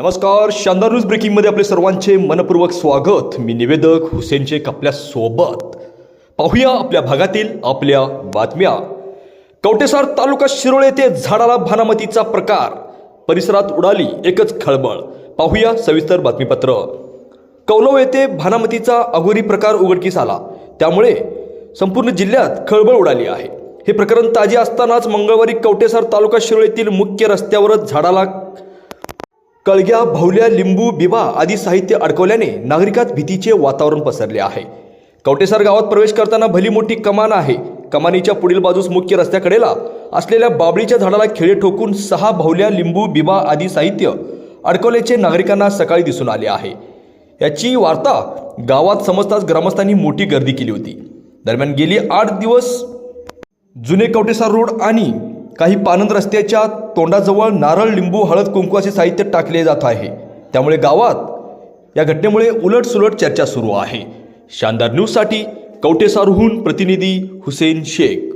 नमस्कार शानदार न्यूज ब्रेकिंगमध्ये आपले सर्वांचे मनपूर्वक स्वागत. मी निवेदक हुसेन शेख सोबत. पाहूया आपल्या भागातील आपल्या बातम्या. कवटेसार तालुका शिरोळ येथे झाडाला भानामतीचा प्रकार. परिसरात उडाली एकच खळबळ. पाहूया सविस्तर बातमीपत्र. कौलव येथे भानामतीचा अघोरी प्रकार उघडकीस आला. त्यामुळे संपूर्ण जिल्ह्यात खळबळ उडाली आहे. हे प्रकरण ताजे असतानाच मंगळवारी कवटेसार तालुका शिरोळ येथील मुख्य रस्त्यावरच झाडाला कळग्या भावल्या लिंबू बिबा आदी साहित्य अडकवल्याने नागरिकात भीतीचे वातावरण पसरले आहे. कवटेसार गावात प्रवेश करताना भली मोठी कमान आहे. कमानीच्या पुढील बाजूस मुख्य रस्त्याकडेला असलेल्या बाबळीच्या झाडाला खिळे ठोकून सहा भावल्या लिंबू बिबा आदी साहित्य अडकवल्याचे नागरिकांना सकाळी दिसून आले आहे. याची वार्ता गावात समजताच ग्रामस्थांनी मोठी गर्दी केली होती. दरम्यान गेली आठ दिवस जुने कवटेसार रोड आणि काही पानंद रस्त्याच्या तोंडाजवळ नारळ लिंबू हळद कुंकू असे साहित्य टाकले जात आहे. त्यामुळे गावात या घटनेमुळे उलटसुलट चर्चा सुरू आहे. शानदार न्यूजसाठी कवटेसारहून प्रतिनिधी हुसेन शेख.